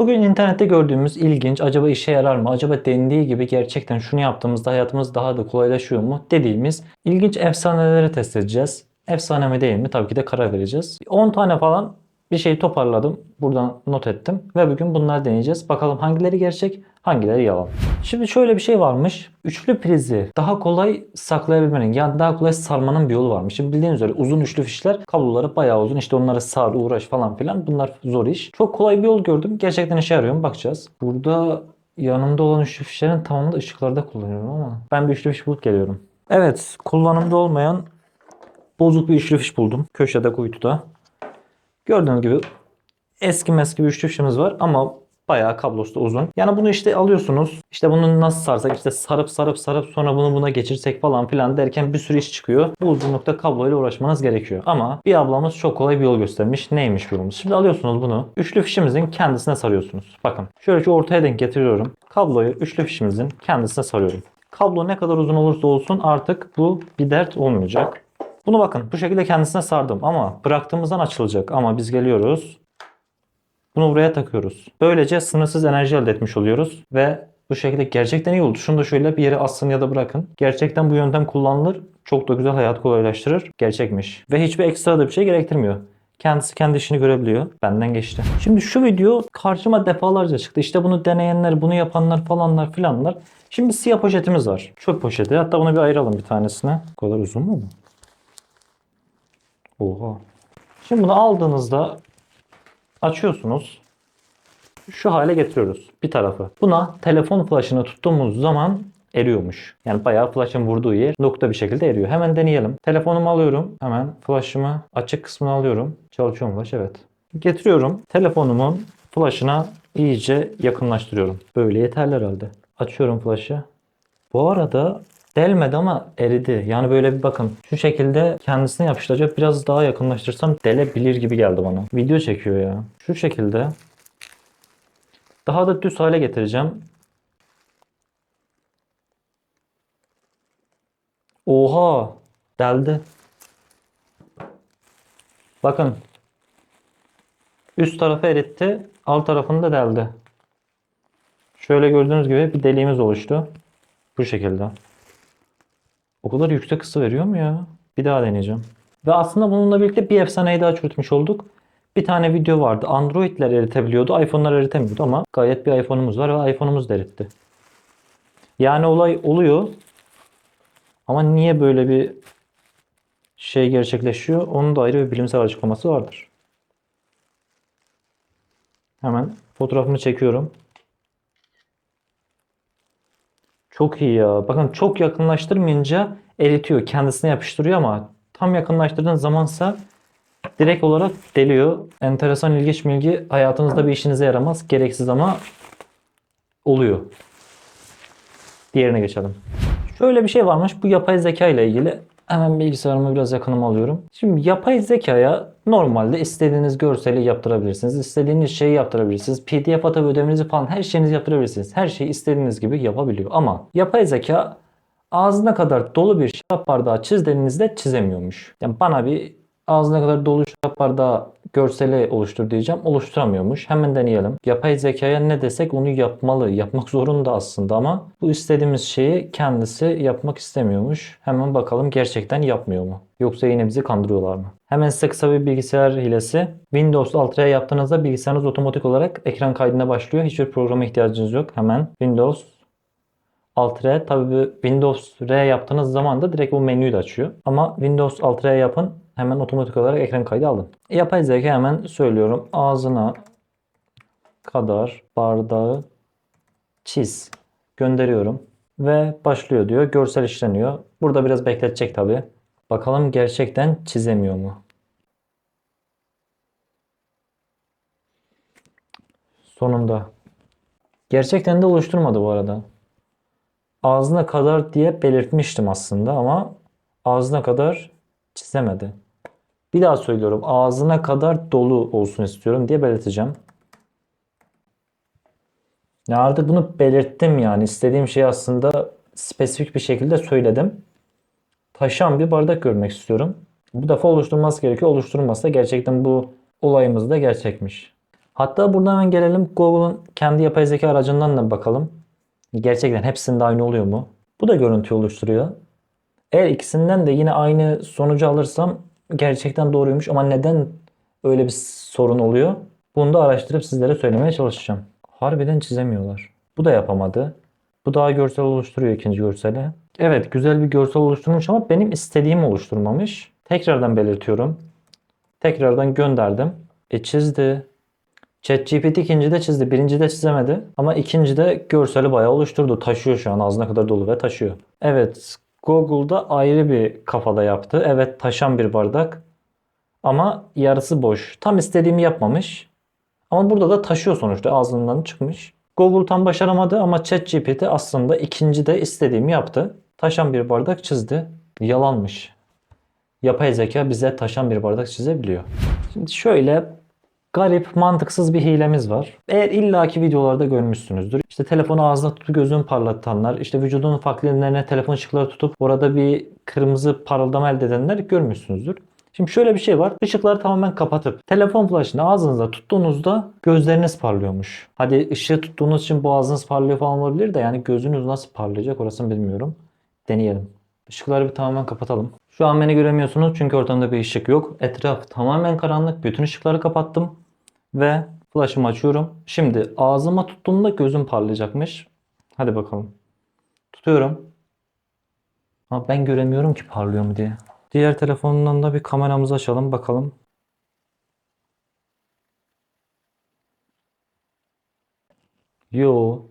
Bugün internette gördüğümüz ilginç, acaba işe yarar mı, acaba dendiği gibi gerçekten şunu yaptığımızda hayatımız daha da kolaylaşıyor mu dediğimiz ilginç efsaneleri test edeceğiz. Efsane mi değil mi tabii ki de karar vereceğiz. 10 tane falan bir şey toparladım. Buradan not ettim. Ve bugün bunları deneyeceğiz. Bakalım hangileri gerçek, hangileri yalan. Şimdi şöyle bir şey varmış. Üçlü prizi daha kolay saklayabilmenin yani daha kolay sarmanın bir yolu varmış. Şimdi bildiğiniz üzere uzun üçlü fişler kabloları bayağı uzun. İşte onları sar, uğraş falan filan. Bunlar zor iş. Çok kolay bir yol gördüm. Gerçekten işe yarıyor mu bakacağız. Burada yanımda olan üçlü fişlerin tamamını ışıklarda kullanıyorum ama ben bir üçlü fiş bulup geliyorum. Evet kullanımda olmayan bozuk bir üçlü fiş buldum. Köşede kuytuda. Gördüğünüz gibi eski meski bir üçlü fişimiz var ama bayağı kablosu da uzun. Yani bunu işte alıyorsunuz. İşte bunu nasıl sarsak işte sarıp sarıp sarıp sonra bunu buna geçirsek falan filan derken bir sürü iş çıkıyor. Bu uzunlukta kabloyla uğraşmanız gerekiyor. Ama bir ablamız çok kolay bir yol göstermiş. Neymiş yolumuz? Şimdi alıyorsunuz bunu. Üçlü fişimizin kendisine sarıyorsunuz. Bakın şöyle şu ortaya denk getiriyorum. Kabloyu üçlü fişimizin kendisine sarıyorum. Kablo ne kadar uzun olursa olsun artık bu bir dert olmayacak. Bunu bakın bu şekilde kendisine sardım ama bıraktığımızdan açılacak. Ama biz geliyoruz. Bunu buraya takıyoruz. Böylece sınırsız enerji elde etmiş oluyoruz ve bu şekilde gerçekten iyi oldu. Şunu da şöyle bir yere asın ya da bırakın. Gerçekten bu yöntem kullanılır. Çok da güzel hayat kolaylaştırır. Gerçekmiş. Ve hiçbir ekstra da bir şey gerektirmiyor. Kendisi kendi işini görebiliyor. Benden geçti. Şimdi şu video karşıma defalarca çıktı. İşte bunu deneyenler, bunu yapanlar falanlar filanlar. Şimdi siyah poşetimiz var. Çöp poşeti. Hatta bunu bir ayıralım bir tanesine. Bu kadar uzun mu bu? Oha. Şimdi bunu aldığınızda açıyorsunuz. Şu hale getiriyoruz bir tarafı. Buna telefon flaşını tuttuğumuz zaman eriyormuş. Yani bayağı flaşın vurduğu yer nokta bir şekilde eriyor. Hemen deneyelim. Telefonumu alıyorum. Hemen flaşımı açık kısmını alıyorum. Çalışıyor mu flaş? Evet. Getiriyorum. Telefonumun flaşına iyice yakınlaştırıyorum. Böyle yeterli herhalde. Açıyorum flaşı. Bu arada delmedi ama eridi. Yani böyle bir bakın. Şu şekilde kendisine yapıştıracak. Biraz daha yakınlaştırsam delebilir gibi geldi bana. Video çekiyor ya. Şu şekilde. Daha da düz hale getireceğim. Oha! Deldi. Bakın. Üst tarafı eritti. Alt tarafını da deldi. Şöyle gördüğünüz gibi bir deliğimiz oluştu. Bu şekilde. O kadar yüksek ısı veriyor mu ya? Bir daha deneyeceğim. Ve aslında bununla birlikte bir efsaneyi daha çürütmüş olduk. Bir tane video vardı. Android'ler eritebiliyordu. iPhone'lar eritemiyordu ama gayet bir iPhone'umuz var ve iPhone'umuz da eritti. Yani olay oluyor. Ama niye böyle bir şey gerçekleşiyor? Onun da ayrı bir bilimsel açıklaması vardır. Hemen fotoğrafımı çekiyorum. Çok iyi ya. Bakın çok yakınlaştırmayınca eritiyor. Kendisine yapıştırıyor ama tam yakınlaştırdığın zamansa direkt olarak deliyor. Enteresan ilginç bilgi hayatınızda bir işinize yaramaz. Gereksiz ama oluyor. Diğerine geçelim. Şöyle bir şey varmış. Bu yapay zeka ile ilgili. Hemen bilgisayarımı biraz yakınıma alıyorum. Şimdi yapay zekaya normalde istediğiniz görseli yaptırabilirsiniz. istediğiniz şeyi yaptırabilirsiniz. PDF atıp ödemenizi falan her şeyinizi yaptırabilirsiniz. Her şeyi istediğiniz gibi yapabiliyor. Ama yapay zeka ağzına kadar dolu bir şarap bardağı çiz dediğinizde çizemiyormuş. Yani bana bir ağzına kadar dolu şarap bardağı görseli oluştur diyeceğim. Oluşturamıyormuş. Hemen deneyelim. Yapay zekaya ne desek onu yapmalı. Yapmak zorunda aslında ama bu istediğimiz şeyi kendisi yapmak istemiyormuş. Hemen bakalım gerçekten yapmıyor mu? Yoksa yine bizi kandırıyorlar mı? Hemen size kısa bir bilgisayar hilesi. Windows Ultra'ya yaptığınızda bilgisayarınız otomatik olarak ekran kaydına başlıyor. Hiçbir programa ihtiyacınız yok. Hemen Windows Alt R tabii Windows R yaptığınız zaman da direkt bu menüyü de açıyor. Ama Windows Alt R yapın hemen otomatik olarak ekran kaydı alın. Yapay zeka hemen söylüyorum. Ağzına kadar bardağı çiz. Gönderiyorum. Ve başlıyor diyor. Görsel işleniyor. Burada biraz bekletecek tabii. Bakalım gerçekten çizemiyor mu? Sonunda. Gerçekten de oluşturmadı bu arada ağzına kadar diye belirtmiştim aslında ama ağzına kadar çizemedi. Bir daha söylüyorum. Ağzına kadar dolu olsun istiyorum diye belirteceğim. Ya artık bunu belirttim yani. istediğim şeyi aslında spesifik bir şekilde söyledim. Taşan bir bardak görmek istiyorum. Bu defa oluşturulması gerekiyor. Oluşturulmazsa gerçekten bu olayımız da gerçekmiş. Hatta buradan hemen gelelim Google'un kendi yapay zeka aracından da bakalım. Gerçekten hepsinde aynı oluyor mu? Bu da görüntü oluşturuyor. Eğer ikisinden de yine aynı sonucu alırsam gerçekten doğruymuş ama neden öyle bir sorun oluyor? Bunu da araştırıp sizlere söylemeye çalışacağım. Harbiden çizemiyorlar. Bu da yapamadı. Bu daha görsel oluşturuyor ikinci görseli. Evet güzel bir görsel oluşturmuş ama benim istediğim oluşturmamış. Tekrardan belirtiyorum. Tekrardan gönderdim. E çizdi. ChatGPT ikinci de çizdi. Birinci de çizemedi. Ama ikinci de görseli bayağı oluşturdu. Taşıyor şu an ağzına kadar dolu ve taşıyor. Evet Google'da ayrı bir kafada yaptı. Evet taşan bir bardak. Ama yarısı boş. Tam istediğimi yapmamış. Ama burada da taşıyor sonuçta ağzından çıkmış. Google tam başaramadı ama ChatGPT aslında ikinci de istediğimi yaptı. Taşan bir bardak çizdi. Yalanmış. Yapay zeka bize taşan bir bardak çizebiliyor. Şimdi şöyle garip, mantıksız bir hilemiz var. Eğer illaki videolarda görmüşsünüzdür. İşte telefonu ağzına tutup gözünü parlatanlar, işte vücudunun farklı yerlerine telefon ışıkları tutup orada bir kırmızı parıldama elde edenler görmüşsünüzdür. Şimdi şöyle bir şey var. Işıkları tamamen kapatıp telefon flaşını ağzınıza tuttuğunuzda gözleriniz parlıyormuş. Hadi ışığı tuttuğunuz için boğazınız parlıyor falan olabilir de yani gözünüz nasıl parlayacak orasını bilmiyorum. Deneyelim. Işıkları bir tamamen kapatalım. Şu an beni göremiyorsunuz çünkü ortamda bir ışık yok. Etraf tamamen karanlık. Bütün ışıkları kapattım. Ve flash'ımı açıyorum. Şimdi ağzıma tuttuğumda gözüm parlayacakmış. Hadi bakalım. Tutuyorum. Ama ben göremiyorum ki parlıyor mu diye. Diğer telefonundan da bir kameramızı açalım bakalım. Yo.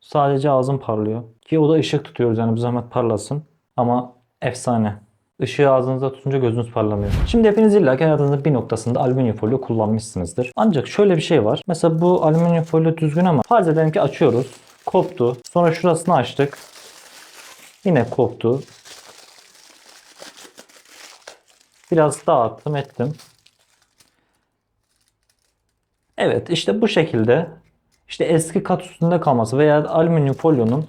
Sadece ağzım parlıyor. Ki o da ışık tutuyoruz yani bir zahmet parlasın. Ama efsane. Işığı ağzınıza tutunca gözünüz parlamıyor. Şimdi hepiniz illa ki hayatınızın bir noktasında alüminyum folyo kullanmışsınızdır. Ancak şöyle bir şey var. Mesela bu alüminyum folyo düzgün ama farz edelim ki açıyoruz. Koptu. Sonra şurasını açtık. Yine koptu. Biraz dağıttım ettim. Evet işte bu şekilde işte eski kat üstünde kalması veya alüminyum folyonun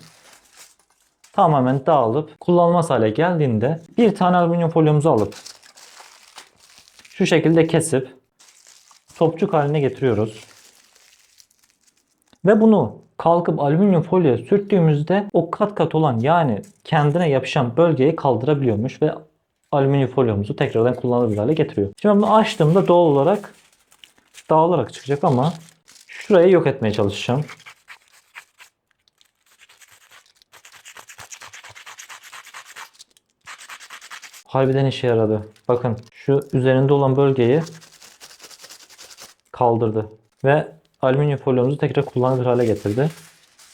tamamen dağılıp kullanılmaz hale geldiğinde bir tane alüminyum folyomuzu alıp şu şekilde kesip topçuk haline getiriyoruz. Ve bunu kalkıp alüminyum folyoya sürttüğümüzde o kat kat olan yani kendine yapışan bölgeyi kaldırabiliyormuş ve alüminyum folyomuzu tekrardan kullanılabilir hale getiriyor. Şimdi bunu açtığımda doğal olarak dağılarak çıkacak ama şurayı yok etmeye çalışacağım. Harbiden işe yaradı. Bakın şu üzerinde olan bölgeyi kaldırdı. Ve alüminyum folyomuzu tekrar kullanılır hale getirdi.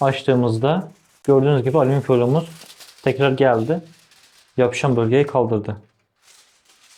Açtığımızda gördüğünüz gibi alüminyum folyomuz tekrar geldi. Yapışan bölgeyi kaldırdı.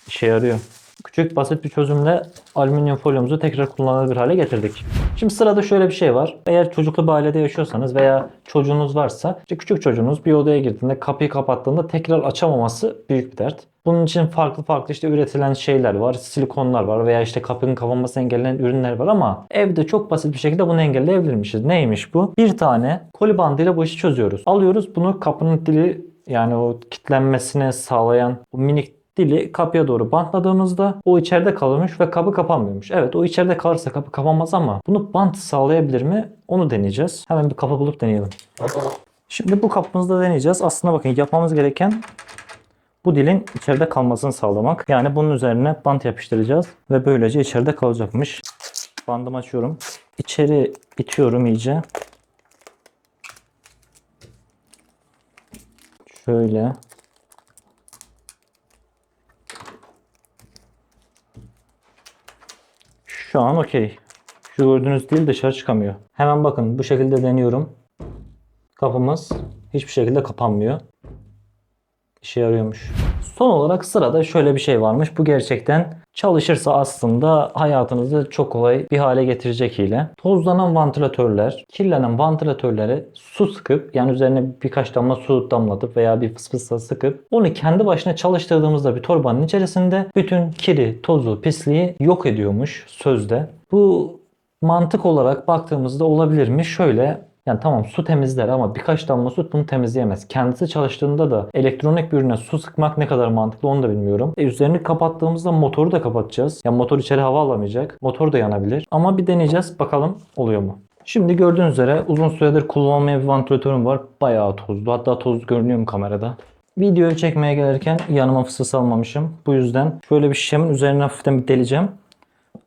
İşe yarıyor. Küçük basit bir çözümle alüminyum folyomuzu tekrar kullanılabilir hale getirdik. Şimdi sırada şöyle bir şey var. Eğer çocuklu bir ailede yaşıyorsanız veya çocuğunuz varsa işte küçük çocuğunuz bir odaya girdiğinde kapıyı kapattığında tekrar açamaması büyük bir dert. Bunun için farklı farklı işte üretilen şeyler var. Silikonlar var veya işte kapının kapanmasını engelleyen ürünler var ama evde çok basit bir şekilde bunu engelleyebilirmişiz. Neymiş bu? Bir tane koli bandıyla bu işi çözüyoruz. Alıyoruz bunu kapının dili yani o kilitlenmesini sağlayan bu minik dili kapıya doğru bantladığımızda o içeride kalıyormuş ve kapı kapanmıyormuş. Evet o içeride kalırsa kapı kapanmaz ama bunu bant sağlayabilir mi? Onu deneyeceğiz. Hemen bir kapı bulup deneyelim. Şimdi bu kapımızda deneyeceğiz. Aslında bakın yapmamız gereken bu dilin içeride kalmasını sağlamak. Yani bunun üzerine bant yapıştıracağız ve böylece içeride kalacakmış. Bandımı açıyorum. İçeri itiyorum iyice. Şöyle. Şu an okey. Şu gördüğünüz dil dışarı çıkamıyor. Hemen bakın bu şekilde deniyorum. Kapımız hiçbir şekilde kapanmıyor. İşe yarıyormuş. Son olarak sırada şöyle bir şey varmış. Bu gerçekten çalışırsa aslında hayatınızı çok kolay bir hale getirecek hile. Tozlanan vantilatörler, kirlenen vantilatörleri su sıkıp yani üzerine birkaç damla su damlatıp veya bir fısfısla sıkıp onu kendi başına çalıştırdığımızda bir torbanın içerisinde bütün kiri, tozu, pisliği yok ediyormuş sözde. Bu mantık olarak baktığımızda olabilir mi? Şöyle Yani tamam su temizler ama birkaç damla su bunu temizleyemez. Kendisi çalıştığında da elektronik bir ürüne su sıkmak ne kadar mantıklı onu da bilmiyorum. E, üzerini kapattığımızda motoru da kapatacağız. Yani motor içeri hava alamayacak. Motor da yanabilir. Ama bir deneyeceğiz bakalım oluyor mu? Şimdi gördüğünüz üzere uzun süredir kullanılmayan bir vantilatörüm var. Bayağı tozlu. Hatta toz görünüyor mu kamerada? Videoyu çekmeye gelirken yanıma fısıs almamışım. Bu yüzden şöyle bir şişemin üzerine hafiften bir deleceğim.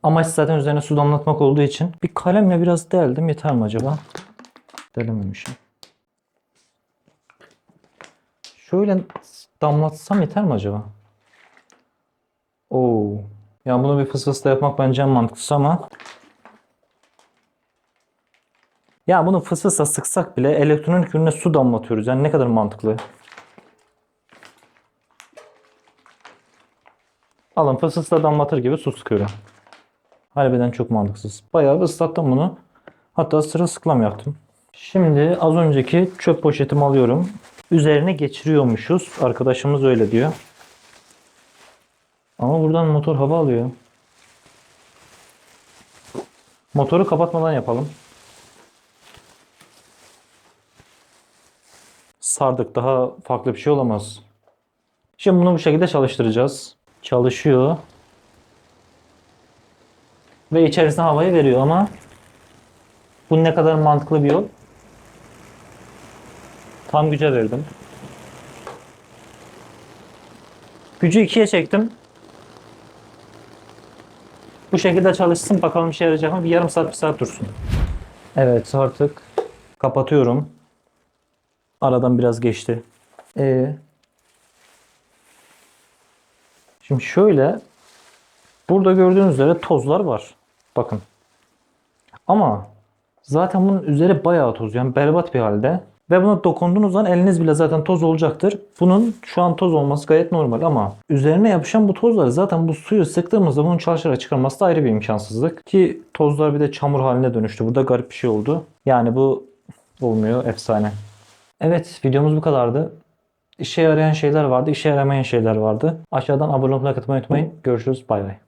Amaç zaten üzerine su damlatmak olduğu için bir kalemle biraz deldim. Yeter mi acaba? Delememişim. Şöyle damlatsam yeter mi acaba? Oo. Yani bunu bir fısfısla yapmak bence en mantıklısı ama ya bunu fısfısla sıksak bile elektronik ürüne su damlatıyoruz. Yani ne kadar mantıklı. Alın fısfısla damlatır gibi su sıkıyorum. Harbiden çok mantıksız. Bayağı bir ıslattım bunu. Hatta sırılsıklam yaptım. Şimdi az önceki çöp poşetimi alıyorum. Üzerine geçiriyormuşuz. Arkadaşımız öyle diyor. Ama buradan motor hava alıyor. Motoru kapatmadan yapalım. Sardık. Daha farklı bir şey olamaz. Şimdi bunu bu şekilde çalıştıracağız. Çalışıyor. Ve içerisine havayı veriyor ama bu ne kadar mantıklı bir yol? Tam güce verdim. Gücü ikiye çektim. Bu şekilde çalışsın bakalım işe yarayacak mı? Bir yarım saat bir saat dursun. Evet artık kapatıyorum. Aradan biraz geçti. Ee, şimdi şöyle burada gördüğünüz üzere tozlar var. Bakın. Ama zaten bunun üzeri bayağı toz. Yani berbat bir halde. Ve buna dokunduğunuz zaman eliniz bile zaten toz olacaktır. Bunun şu an toz olması gayet normal ama üzerine yapışan bu tozları zaten bu suyu sıktığımızda bunun çalışarak çıkarması da ayrı bir imkansızlık. Ki tozlar bir de çamur haline dönüştü. Burada garip bir şey oldu. Yani bu olmuyor. Efsane. Evet videomuz bu kadardı. İşe yarayan şeyler vardı, işe yaramayan şeyler vardı. Aşağıdan abone olmayı unutmayın. Görüşürüz. Bay bay.